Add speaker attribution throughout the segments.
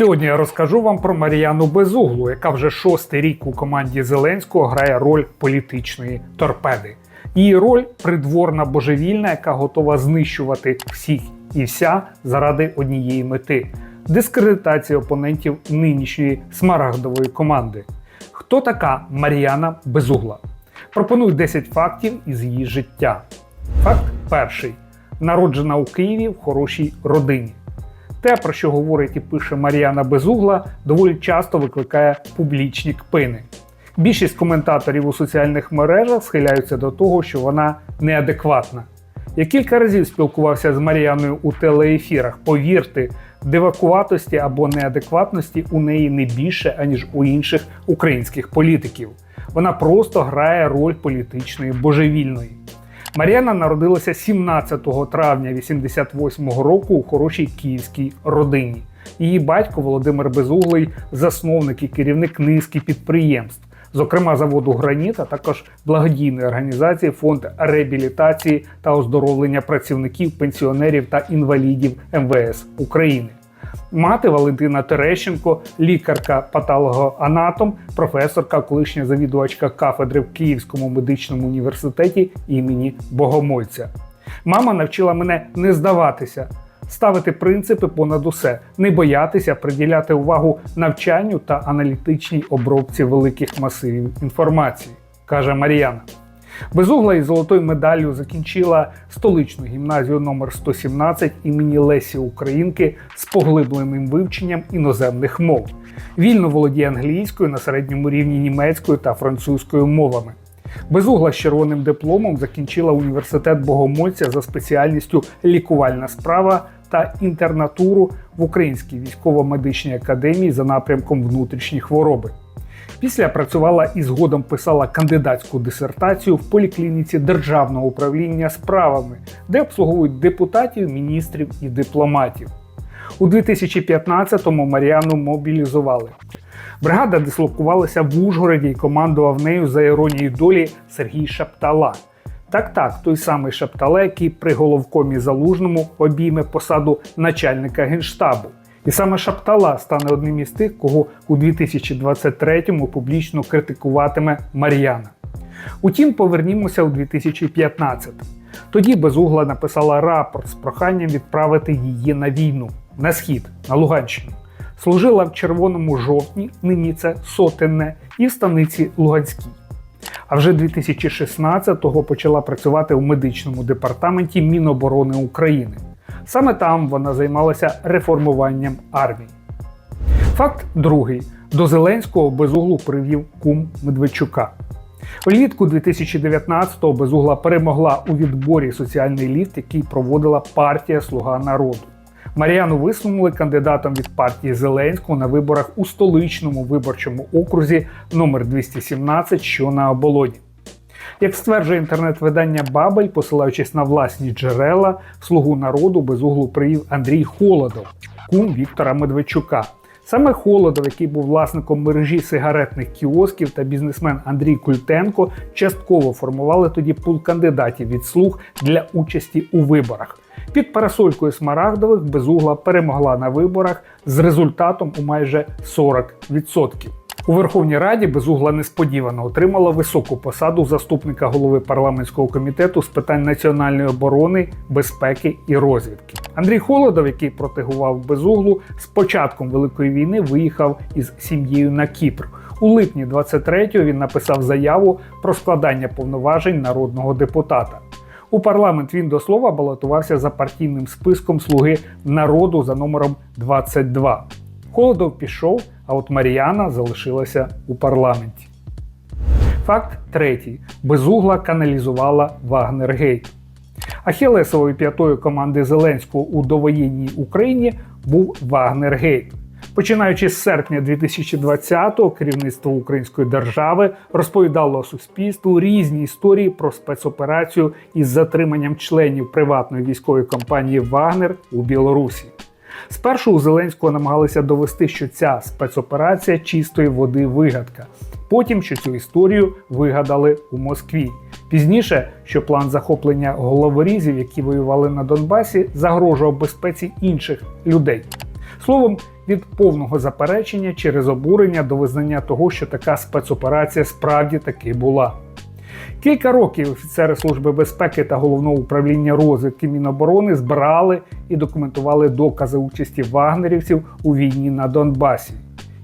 Speaker 1: Сьогодні я розкажу вам про Мар'яну Безуглу, яка вже шостий рік у команді Зеленського грає роль політичної торпеди. Її роль придворна божевільна, яка готова знищувати всіх і вся заради однієї мети дискредитації опонентів нинішньої смарагдової команди. Хто така Мар'яна Безугла? Пропоную 10 фактів із її життя. Факт перший: народжена у Києві в хорошій родині. Те, про що говорить і пише Мар'яна Безугла, доволі часто викликає публічні кпини. Більшість коментаторів у соціальних мережах схиляються до того, що вона неадекватна. Я кілька разів спілкувався з Мар'яною у телеефірах. Повірте, дивакуватості або неадекватності у неї не більше, аніж у інших українських політиків. Вона просто грає роль політичної божевільної. Мар'яна народилася 17 травня 88-го року у хорошій київській родині. Її батько Володимир Безуглий засновник і керівник низки підприємств, зокрема заводу Граніт, а також благодійної організації Фонд реабілітації та оздоровлення працівників, пенсіонерів та інвалідів МВС України. Мати Валентина Терещенко, лікарка патологоанатом, професорка, колишня завідувачка кафедри в Київському медичному університеті імені Богомольця. Мама навчила мене не здаватися, ставити принципи понад усе, не боятися приділяти увагу навчанню та аналітичній обробці великих масивів інформації, каже Мар'яна. Безугла із золотою медаллю закінчила столичну гімназію номер 117 імені Лесі Українки з поглибленим вивченням іноземних мов. Вільно володіє англійською на середньому рівні німецькою та французькою мовами. Безугла з червоним дипломом закінчила університет Богомольця за спеціальністю лікувальна справа та інтернатуру в Українській військово-медичній академії за напрямком внутрішні хвороби. Після працювала і згодом писала кандидатську дисертацію в поліклініці Державного управління справами, де обслуговують депутатів, міністрів і дипломатів. У 2015-му Маріану мобілізували. Бригада дислокувалася в Ужгороді і командував нею за іронією долі Сергій Шаптала. Так, так, той самий Шаптала, який при головкомі залужному обійме посаду начальника генштабу. І саме Шаптала стане одним із тих, кого у 2023-му публічно критикуватиме Мар'яна. Утім, повернімося у 2015. Тоді Безугла написала рапорт з проханням відправити її на війну на схід, на Луганщину. Служила в червоному жовтні, нині це сотенне, і в станиці Луганській. А вже 2016-го почала працювати у медичному департаменті Міноборони України. Саме там вона займалася реформуванням армії. Факт другий: до Зеленського безуглу привів кум Медведчука. Влітку 2019-го безугла перемогла у відборі соціальний ліфт, який проводила партія Слуга народу. Мар'яну висунули кандидатом від партії Зеленського на виборах у столичному виборчому окрузі номер 217 що на оболоні. Як стверджує інтернет-видання Бабель, посилаючись на власні джерела, слугу народу без углу привів Андрій Холодов, кум Віктора Медведчука. Саме Холодов, який був власником мережі сигаретних кіосків та бізнесмен Андрій Культенко, частково формували тоді пул кандидатів від слуг для участі у виборах. Під парасолькою Смарагдових безугла перемогла на виборах з результатом у майже 40%. У Верховній Раді безугла несподівано отримала високу посаду заступника голови парламентського комітету з питань національної оборони, безпеки і розвідки. Андрій Холодов, який протигував безуглу, з початком великої війни виїхав із сім'єю на Кіпр. У липні 23-го він написав заяву про складання повноважень народного депутата. У парламент він до слова балотувався за партійним списком Слуги народу за номером 22. Холодов пішов, а от Маріана залишилася у парламенті. Факт третій: безугла каналізувала Вагнергейт. Ахілесовою п'ятою команди Зеленського у довоєнній Україні був Вагнергейт. Починаючи з серпня 2020-го, керівництво української держави розповідало суспільству різні історії про спецоперацію із затриманням членів приватної військової компанії Вагнер у Білорусі. Спершу у Зеленського намагалися довести, що ця спецоперація чистої води вигадка. Потім що цю історію вигадали у Москві. Пізніше, що план захоплення головорізів, які воювали на Донбасі, загрожував безпеці інших людей. Словом, від повного заперечення через обурення до визнання того, що така спецоперація справді таки була. Кілька років офіцери Служби безпеки та головного управління розвідки Міноборони збирали і документували докази участі вагнерівців у війні на Донбасі.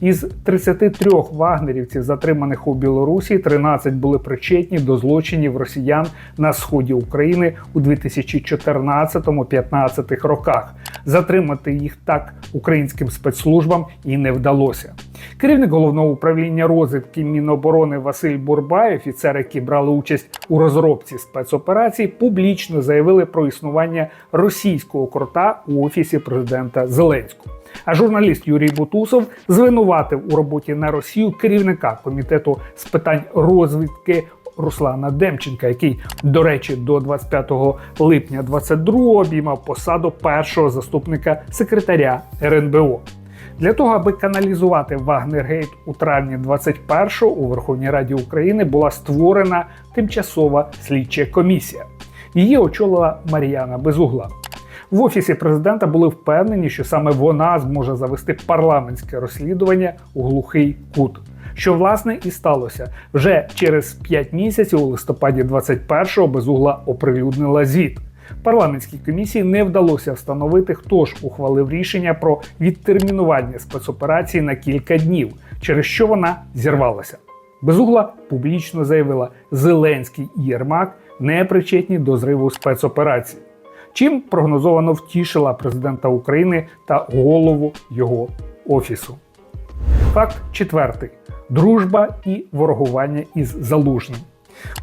Speaker 1: Із 33 вагнерівців, затриманих у Білорусі, 13 були причетні до злочинів росіян на сході України у 2014-15 роках. Затримати їх так українським спецслужбам і не вдалося. Керівник головного управління розвідки Міноборони Василь Бурбай, офіцери, які брали участь у розробці спецоперації, публічно заявили про існування російського крота у офісі президента Зеленського. А журналіст Юрій Бутусов звинуватив у роботі на Росію керівника комітету з питань розвідки Руслана Демченка, який, до речі, до 25 липня 22 обіймав посаду першого заступника секретаря РНБО. Для того, аби каналізувати Вагнергейт у травні 21-го у Верховній Раді України була створена тимчасова слідча комісія. Її очолила Мар'яна Безугла. В офісі президента були впевнені, що саме вона зможе завести парламентське розслідування у глухий кут. Що власне і сталося вже через 5 місяців, у листопаді 21-го безугла оприлюднила звіт. Парламентській комісії не вдалося встановити, хто ж ухвалив рішення про відтермінування спецоперації на кілька днів, через що вона зірвалася. Безугла публічно заявила, Зеленський і Єрмак не причетні до зриву спецоперації чим прогнозовано втішила президента України та голову його офісу. Факт четвертий: дружба і ворогування із залужним.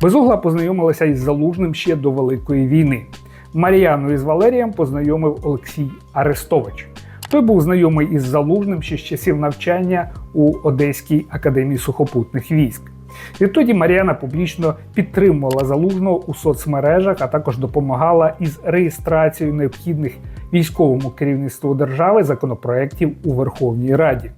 Speaker 1: Безугла познайомилася із залужним ще до Великої війни. Мар'яну із Валерієм познайомив Олексій Арестович. Той був знайомий із залужним ще з часів навчання у Одеській академії сухопутних військ. Відтоді Мар'яна публічно підтримувала залужного у соцмережах, а також допомагала із реєстрацією необхідних військовому керівництву держави законопроєктів у Верховній Раді.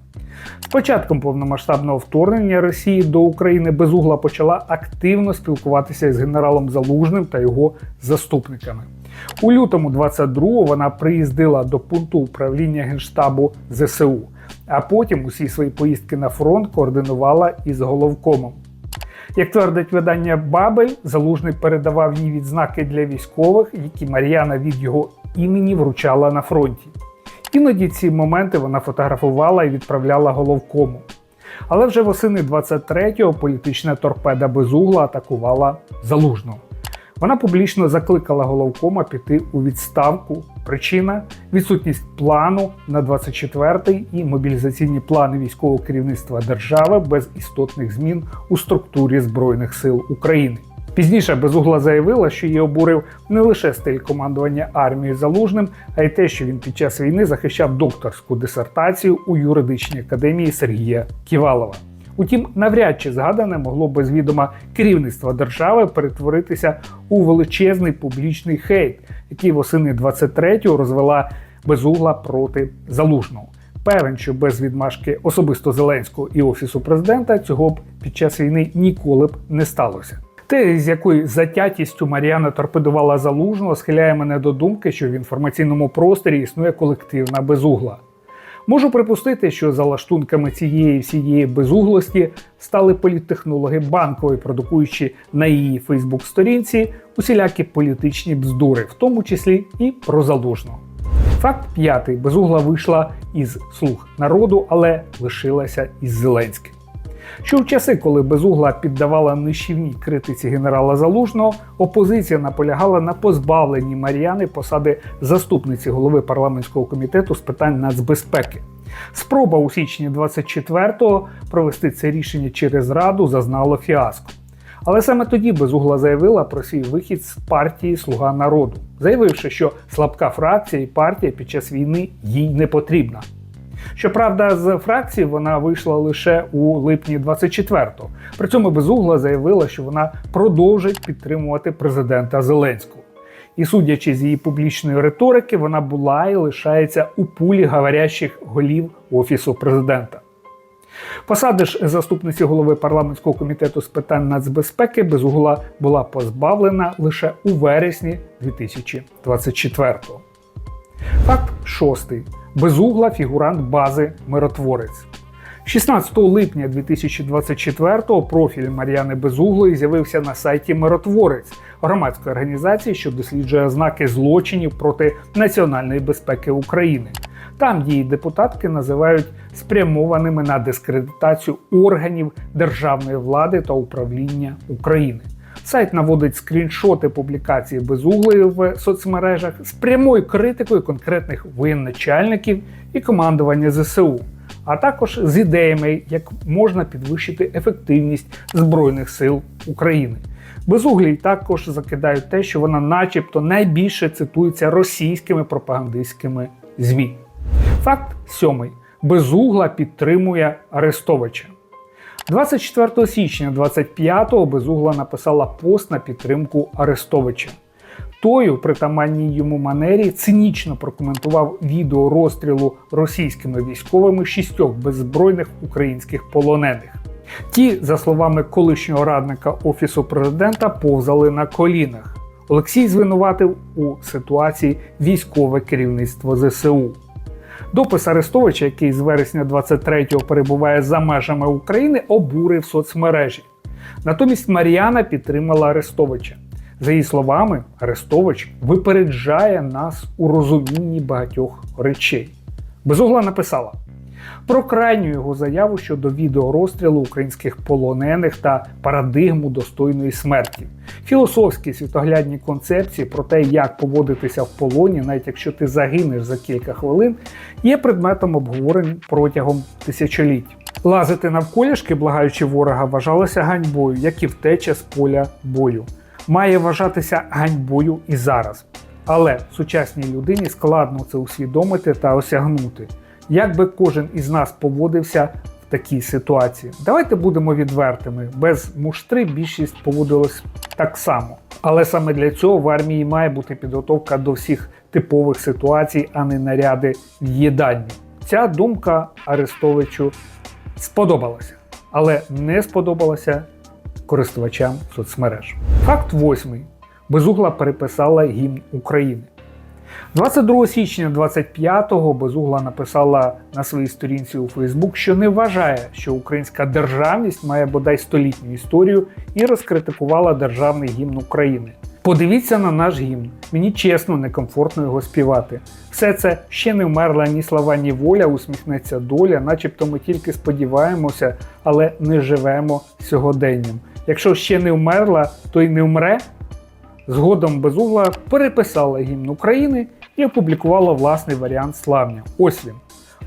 Speaker 1: З початком повномасштабного вторгнення Росії до України безугла почала активно спілкуватися з генералом Залужним та його заступниками. У лютому 22-го вона приїздила до пункту управління генштабу ЗСУ, а потім усі свої поїздки на фронт координувала із головкомом. Як твердить видання Бабель, залужний передавав їй відзнаки для військових, які Мар'яна від його імені вручала на фронті. Іноді ці моменти вона фотографувала і відправляла головкому. Але вже восени 23-го політична торпеда безугла атакувала залужного. Вона публічно закликала головкома піти у відставку. Причина відсутність плану на 24-й і мобілізаційні плани військового керівництва держави без істотних змін у структурі Збройних сил України. Пізніше безугла заявила, що її обурив не лише стиль командування армією залужним, а й те, що він під час війни захищав докторську дисертацію у юридичній академії Сергія Ківалова. Утім, навряд чи згадане могло без відома керівництва держави перетворитися у величезний публічний хейт, який восени 23-го розвела безугла проти залужного. Певен, що без відмашки особисто Зеленського і офісу президента цього б під час війни ніколи б не сталося. Те, з якою затятістю Маріана торпедувала залужного, схиляє мене до думки, що в інформаційному просторі існує колективна безугла. Можу припустити, що за лаштунками цієї всієї безуглості стали політтехнологи банкової, продукуючи на її Фейсбук-сторінці усілякі політичні бздури, в тому числі і про залужного. Факт п'ятий: безугла вийшла із слуг народу, але лишилася із Зеленським. Що в часи, коли безугла піддавала нищівній критиці генерала Залужного, опозиція наполягала на позбавленні Мар'яни посади заступниці голови парламентського комітету з питань нацбезпеки. Спроба у січні 24-го провести це рішення через раду зазнала фіаско. Але саме тоді безугла заявила про свій вихід з партії Слуга народу, заявивши, що слабка фракція і партія під час війни їй не потрібна. Щоправда, з фракції вона вийшла лише у липні 24-го. При цьому безугла заявила, що вона продовжить підтримувати президента Зеленського. І судячи з її публічної риторики, вона була і лишається у пулі говорящих голів офісу президента. Посади ж заступниці голови парламентського комітету з питань нацбезпеки безугла була позбавлена лише у вересні 2024-го. Факт шостий. Безугла фігурант бази Миротворець. 16 липня 2024-го профіль Мар'яни Безуглої з'явився на сайті Миротворець громадської організації, що досліджує ознаки злочинів проти національної безпеки України. Там дії депутатки називають спрямованими на дискредитацію органів державної влади та управління України. Сайт наводить скріншоти публікації безуглої в соцмережах з прямою критикою конкретних воєначальників і командування ЗСУ, а також з ідеями, як можна підвищити ефективність Збройних сил України. Безуглій також закидають те, що вона, начебто, найбільше цитується російськими пропагандистськими ЗМІ. Факт сьомий: Безугла підтримує Арестовича. 24 січня 25-го Безугла написала пост на підтримку Арестовича. Той у притаманній йому манері цинічно прокоментував відео розстрілу російськими військовими шістьох беззбройних українських полонених. Ті, за словами колишнього радника Офісу президента, повзали на колінах. Олексій звинуватив у ситуації військове керівництво ЗСУ. Допис Арестовича, який з вересня 23-го перебуває за межами України, обурив соцмережі. Натомість Мар'яна підтримала Арестовича. За її словами, Арестович випереджає нас у розумінні багатьох речей. Безугла написала про крайню його заяву щодо відеорозстрілу українських полонених та парадигму достойної смерті, філософські світоглядні концепції про те, як поводитися в полоні, навіть якщо ти загинеш за кілька хвилин, є предметом обговорень протягом тисячоліть. Лазити навколішки, благаючи ворога, вважалося ганьбою, як і втеча з поля бою. Має вважатися ганьбою і зараз. Але сучасній людині складно це усвідомити та осягнути як би кожен із нас поводився в такій ситуації. Давайте будемо відвертими. Без муштри більшість поводилась так само. Але саме для цього в армії має бути підготовка до всіх типових ситуацій, а не наряди в їдальні. Ця думка Арестовичу сподобалася, але не сподобалася користувачам соцмереж. Факт восьмий. Безугла переписала гімн України. 22 січня 25-го Безугла написала на своїй сторінці у Фейсбук, що не вважає, що українська державність має бодай столітню історію і розкритикувала державний гімн України. Подивіться на наш гімн. Мені чесно, некомфортно його співати. Все це ще не вмерла ні слова, ні воля, усміхнеться доля, начебто ми тільки сподіваємося, але не живемо сьогоденням. Якщо ще не вмерла, то й не вмре. Згодом Безугла переписала гімн України і опублікувала власний варіант славня. Ось він.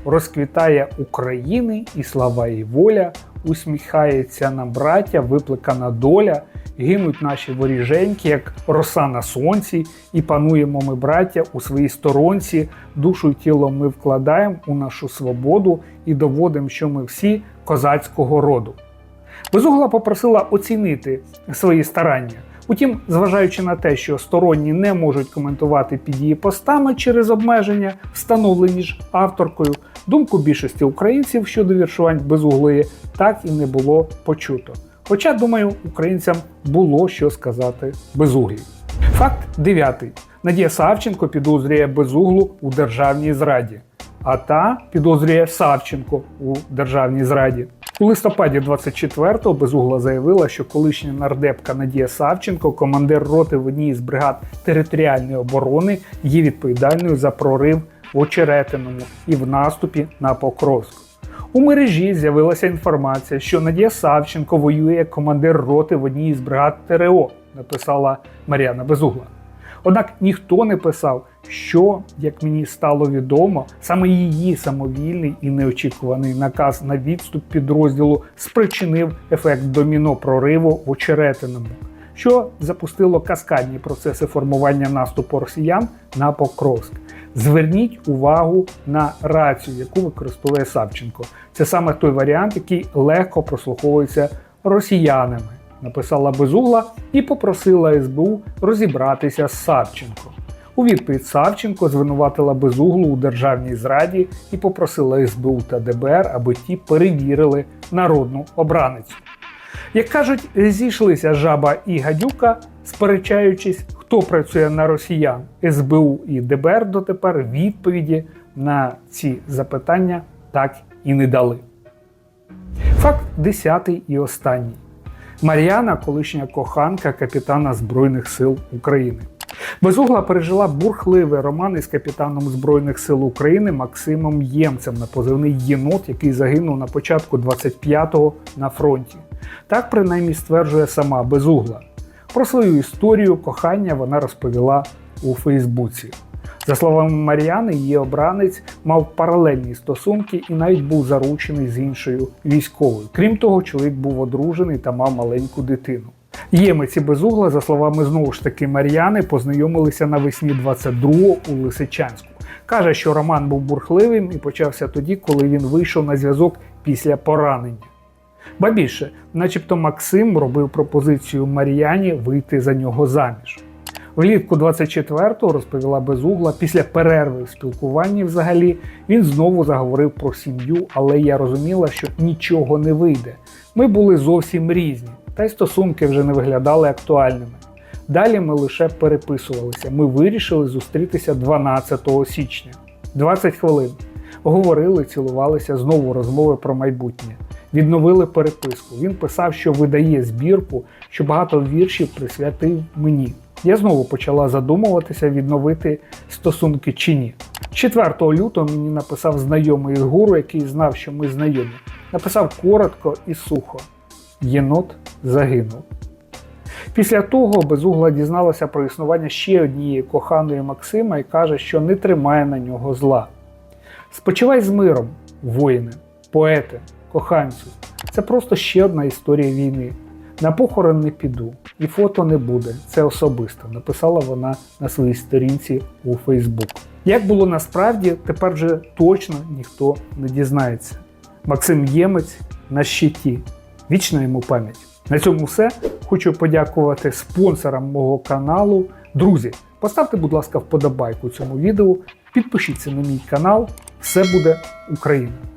Speaker 1: Розквітає України і слава і воля, усміхається нам браття, випликана доля, гинуть наші воріженьки, як роса на сонці, і пануємо ми, браття, у своїй сторонці, душу й тіло ми вкладаємо у нашу свободу і доводимо, що ми всі козацького роду. Безугла попросила оцінити свої старання. Утім, зважаючи на те, що сторонні не можуть коментувати під її постами через обмеження, встановлені ж авторкою, думку більшості українців щодо віршувань безуглої так і не було почуто. Хоча, думаю, українцям було що сказати безуглій. Факт дев'ятий. Надія Савченко підозрює безуглу у державній зраді, а та підозрює Савченко у державній зраді. У листопаді 24-го Безугла заявила, що колишня нардепка Надія Савченко, командир роти в одній з бригад територіальної оборони, є відповідальною за прорив в Очеретиному і в наступі на Покровську. У мережі з'явилася інформація, що Надія Савченко воює як командир роти в одній з бригад ТРО, написала Мар'яна Безугла. Однак ніхто не писав, що, як мені стало відомо, саме її самовільний і неочікуваний наказ на відступ підрозділу спричинив ефект доміно прориву в очеретиному, що запустило каскадні процеси формування наступу росіян на Покровськ. Зверніть увагу на рацію, яку використовує Савченко. Це саме той варіант, який легко прослуховується росіянами написала Безугла і попросила СБУ розібратися з Савченко. У відповідь Савченко звинуватила Безуглу у державній зраді і попросила СБУ та ДБР, аби ті перевірили народну обраницю. Як кажуть, зійшлися жаба і гадюка, сперечаючись, хто працює на росіян СБУ і ДБР дотепер відповіді на ці запитання так і не дали. Факт десятий і останній. Мар'яна, колишня коханка капітана Збройних сил України. Безугла пережила бурхливий роман із капітаном Збройних сил України Максимом Ємцем на позивний єнот, який загинув на початку 25-го на фронті. Так принаймні стверджує сама Безугла. Про свою історію кохання вона розповіла у Фейсбуці. За словами Мар'яни, її обранець мав паралельні стосунки і навіть був заручений з іншою військовою. Крім того, чоловік був одружений та мав маленьку дитину. Ємець і безугла, за словами знову ж таки Мар'яни, познайомилися навесні 22-го у Лисичанську. Каже, що роман був бурхливим і почався тоді, коли він вийшов на зв'язок після поранення. Ба більше, начебто Максим робив пропозицію Мар'яні вийти за нього заміж. Влітку 24-го розповіла Безугла, після перерви в спілкуванні взагалі він знову заговорив про сім'ю, але я розуміла, що нічого не вийде. Ми були зовсім різні, та й стосунки вже не виглядали актуальними. Далі ми лише переписувалися. Ми вирішили зустрітися 12 січня. 20 хвилин. Говорили, цілувалися, знову розмови про майбутнє. Відновили переписку. Він писав, що видає збірку, що багато віршів присвятив мені. Я знову почала задумуватися, відновити стосунки чи ні. 4 лютого мені написав знайомий гуру, який знав, що ми знайомі. Написав коротко і сухо: Єнот загинув. Після того безугла дізналася про існування ще однієї коханої Максима і каже, що не тримає на нього зла. Спочивай з миром, воїни, поети, коханцю. Це просто ще одна історія війни. На похорон не піду, і фото не буде. Це особисто, написала вона на своїй сторінці у Фейсбук. Як було насправді, тепер вже точно ніхто не дізнається. Максим Ємець на щиті. Вічна йому пам'ять. На цьому все. Хочу подякувати спонсорам мого каналу. Друзі, поставте, будь ласка, вподобайку цьому відео, підпишіться на мій канал. Все буде Україна!